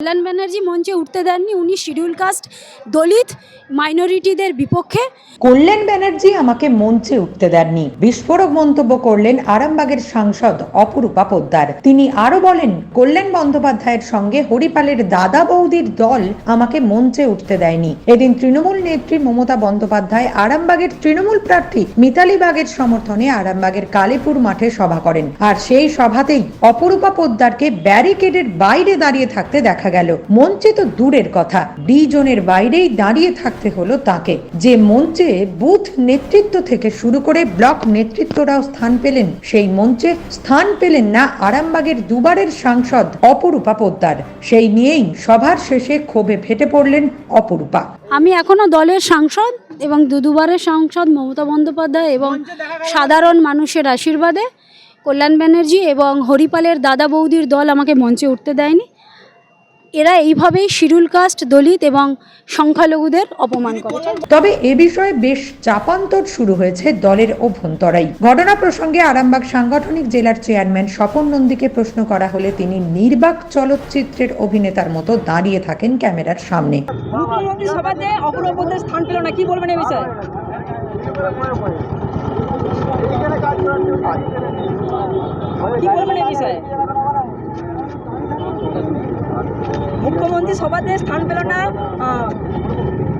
কল্যাণ ব্যানার্জি মঞ্চে উঠতে দেননি, উনি শিডিউল কাস্ট দলিত মাইনরিটিদের বিপক্ষে। কল্যাণ ব্যানার্জি আমাকে মঞ্চে উঠতে দেননি। বিস্ফোরক মন্তব্য করলেন আরামবাগের সাংসদ অপরূপা পোদ্দার। তিনি আরও বলেন, কল্যাণ বন্দ্যোপাধ্যায়ের সঙ্গে হরিপালের দাদা বৌদির দল আমাকে মঞ্চে উঠতে দেয়নি। এদিন তৃণমূল নেত্রী মমতা বন্দ্যোপাধ্যায় আরামবাগের তৃণমূল প্রার্থী মিতালি বাগের সমর্থনে আরামবাগের কালীপুর মাঠে সভা করেন। আর সেই সভাতেই অপরূপা পোদ্দারকে ব্যারিকেডের বাইরে দাঁড়িয়ে থাকতে দেখা গেল। মঞ্চে তো দূরের কথা। ডি জোনের বাইরেই দাঁড়িয়ে থাকতে হলো তাকে। যে মঞ্চে বুথ নেতৃত্ব থেকে শুরু করে ব্লক নেতৃত্বরাও স্থান পেলেন সেই মঞ্চে স্থান পেলেন না আরামবাগের দুবারের সাংসদ অপরূপা পোদ্দার। সেই নিয়েই সভার শেষে ক্ষোভে ফেটে পড়লেন অপরূপা। আমি এখনও দলের সাংসদ এবং দু দুবারের সাংসদ মমতা বন্দ্যোপাধ্যায় এবং সাধারণ মানুষের আশীর্বাদে কল্যাণ ব্যানার্জি এবং হরিপালের দাদা বৌদির দল আমাকে মঞ্চে উঠতে দেয়নি। এরা এইভাবেই শিডিউল কাস্ট দলিত এবং সংখ্যালঘুদের অপমান করে। তবে এ বিষয়ে বেশ চাপান্তর শুরু হয়েছে দলের অভ্যন্তরাই। ঘটনা প্রসঙ্গে আরামবাগ সাংগঠনিক জেলার চেয়ারম্যান স্বপন নন্দীকে প্রশ্ন করা হলে তিনি নির্বাক চলচ্চিত্রের অভিনেতার মতো দাঁড়িয়ে থাকেন ক্যামেরার সামনে। মুখ্যমন্ত্রী সভাতে অপরাপদের স্থান পেল না কি বলবেন এই বিষয়ে? কি বলবেন এই বিষয়ে? মুখ্যমন্ত্রী সভাতে স্থান পেল না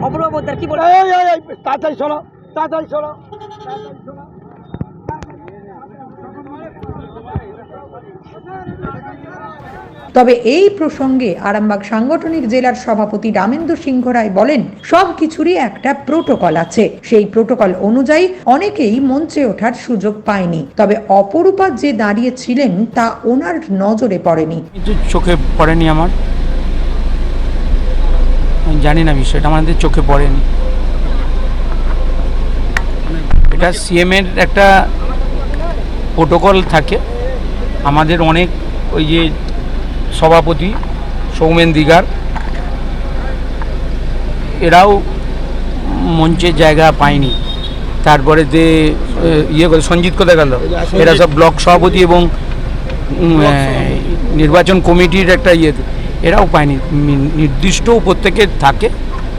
অপূর্ব পোদ্দার কি এই তাড়াতাড়ি শোনো তাড়াতাড়ি শোনো তবে এই প্রসঙ্গে আরামবাগ সাংগঠনিক জেলার সভাপতি রামেন্দ্র সিংহ রায় বলেন সব কিছুরই একটা প্রোটোকল আছে। সেই প্রোটোকল অনুযায়ী অনেকেই মঞ্চে ওঠার সুযোগ পায়নি। তবে অপরূপা যে দাঁড়িয়ে ছিলেন তা ওনার নজরে পড়েনি। চোখে পড়েনি আমার। আমি জানি না বিষয়টা আমাদের চোখে পড়েনি। এটা সিএমের একটা প্রোটোকল থাকে। আমাদের অনেক ওই যে সভাপতি সৌমেন দিগার এরাও মঞ্চের জায়গা পায়নি। তারপরে যে ইয়ে করে সঞ্জিত কোথায় গেল? এরা সব ব্লক সভাপতি এবং নির্বাচন কমিটির একটা ইয়ে এরাও পায়নি। নি- নির্দিষ্ট প্রত্যেকের থাকে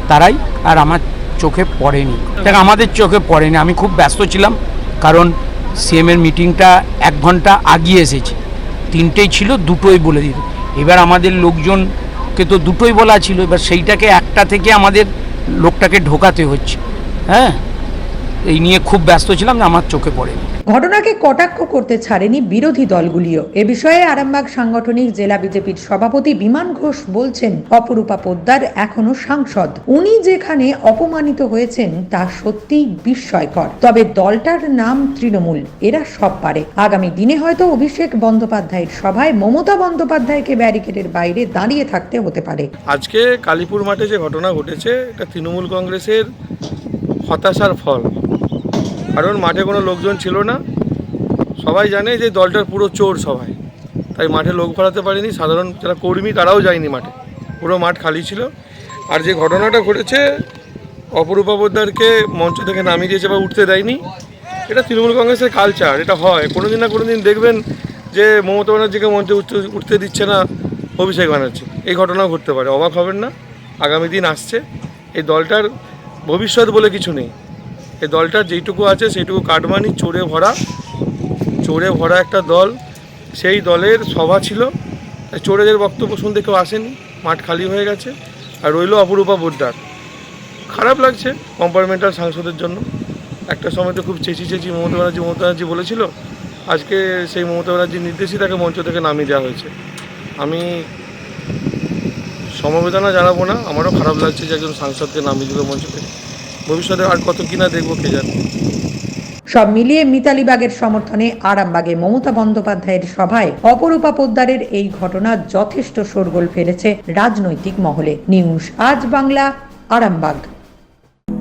তারাই, আর আমার চোখে পড়েনি। দেখ, আমাদের চোখে পড়েনি। আমি খুব ব্যস্ত ছিলাম, কারণ সিএমের মিটিংটা এক ঘণ্টা আগিয়ে এসেছে। তিনটেই ছিল, দুটোই বলে দিত। এবার আমাদের লোকজনকে তো দুটোই বলা ছিল। এবার সেইটাকে একটা থেকে আমাদের লোকটাকে ঢোকাতে হচ্ছে। হ্যাঁ? এই নিয়ে খুব ব্যস্ত ছিলাম না আমার চোখে পড়ে। ঘটনাকে কটাক্ষ করতে ছাড়েনি বিরোধী দলগুলিও। এ বিষয়ে আরামবাগ সাংগঠনিক জেলা বিজেপির সভাপতি বিমান ঘোষ বলছেন অপরূপা পোদ্দার এখনও সাংসদ। উনি যেখানে অপমানিত হয়েছেন তা সত্যিই বিস্ময়কর। তবে দলটার নাম তৃণমূল এরা সব পারে। আগামী দিনে হয়তো অভিষেক বন্দ্যোপাধ্যায়ের সভায় মমতা বন্দ্যোপাধ্যায়কে ব্যারিকেডের বাইরে দাঁড়িয়ে থাকতে হতে পারে। আজকে কালীপুর মাঠে যে ঘটনা ঘটেছে এটা তৃণমূল কংগ্রেসের হতাশার ফল। কারণ মাঠে কোনো লোকজন ছিল না। সবাই জানে যে দলটার পুরো চোর সবাই। তাই মাঠে লোক ভরাতে পারেনি। সাধারণ যারা কর্মী তারাও যায়নি মাঠে। পুরো মাঠ খালি ছিল। আর যে ঘটনাটা ঘটেছে, অপরূপা মঞ্চ থেকে নামিয়ে দিয়েছে বা উঠতে দেয়নি, এটা তৃণমূল কংগ্রেসের কালচার এটা হয়। কোনো দিন না কোনো দিন দেখবেন যে মমতা ব্যানার্জিকে মঞ্চে উঠতে উঠতে দিচ্ছে না অভিষেক ব্যানার্জি। এই ঘটনাও ঘটতে পারে। অবাক হবেন না। আগামী দিন আসছে। এই দলটার ভবিষ্যৎ বলে কিছু নেই। এই দলটা যেইটুকু আছে সেইটুকু কাটমানি, চোরে ভরা। চোরে ভরা একটা দল। সেই দলের সভা ছিল। চোরেদের বক্তব্য শুনতে কেউ আসেনি। মাঠ খালি হয়ে গেছে। আর রইল অপরূপা বোদ্দার খারাপ লাগছে কম্পার্টমেন্টাল সাংসদের জন্য। একটা সময় তো খুব চেঁচি চেঁচি মমতা ব্যানার্জি মমতা ব্যানার্জি বলেছিল, আজকে সেই মমতা ব্যানার্জির নির্দেশই তাকে মঞ্চ থেকে নামিয়ে দেওয়া হয়েছে। আমি সমবেদনা জানাব না। আমারও খারাপ লাগছে যে একজন সাংসদকে নামিয়ে দিল মঞ্চ থেকে। ভবিষ্যতে আর কত কিনা দেখব কে জানে। সব মিলিয়ে মিতালি বাগের সমর্থনে আরামবাগে মমতা বন্দ্যোপাধ্যায়ের সভায় অপরূপা পোদ্দারের এই ঘটনা যথেষ্ট শোরগোল ফেলেছে রাজনৈতিক মহলে। নিউজ আজ বাংলা, আরামবাগ।